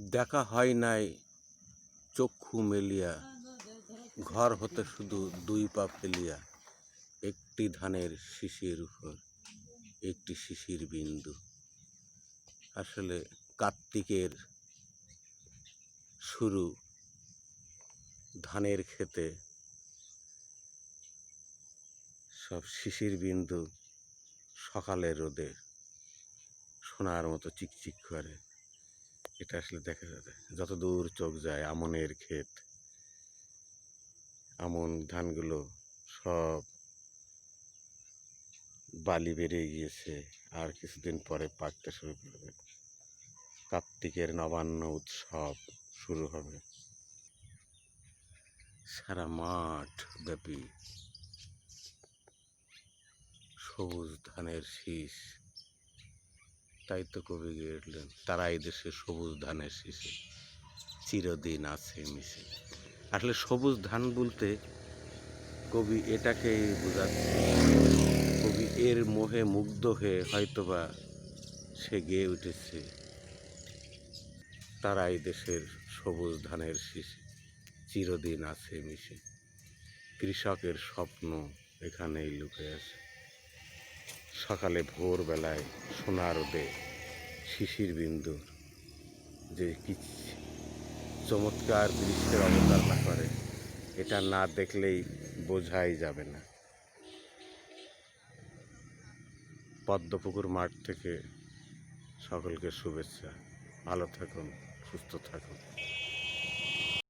দেখা হয় নাই, চক্ষু মেলিয়া, ঘর হতে শুধু দুই পা ফেলিয়া, একটি ধানের শিশির উপর, একটি শিশির বিন্দু। আসলে কার্তিকের শুরু ধানের ক্ষেতে সব শিশির বিন্দু সকালের রোদে, সোনার মতো চিকচিক করে। এটা আসলে দেখা যাবে যত দূর চোখ যায়, আমনের ক্ষেত, আমন ধানগুলো সব বালি বেরিয়ে গিয়েছে, আর কিছুদিন পরে পাকতে শুরু করবে। কার্তিকের নবান্ন উৎসব শুরু হবে। সারা মাঠ ব্যাপী সবুজ ধানের শীষ তাই তো কবি গিয়ে উঠলেন তারা এই দেশে সবুজ ধানের শীষে, চিরদিন আছে মিশে। আসলে সবুজ ধান বলতে কবি এটাকেই বোঝাচ্ছে, কবি এর মোহে মুগ্ধ হয়ে হয়তোবা সে গেয়ে উঠেছে, তারা এই দেশের সবুজ ধানের শীষে, চিরদিন আছে মিশে। কৃষকের স্বপ্ন এখানেই লুকে আছে। সকালে ভোরবেলায় সোনার রোদে শিশির বিন্দু যে কি চমৎকার দৃশ্যের অবতারণা করে, এটা না দেখলেই বোঝাই যাবে না। পদ্মপুকুর মাঠ থেকে সকলকে শুভেচ্ছা। ভালো থাকুন, সুস্থ থাকুন।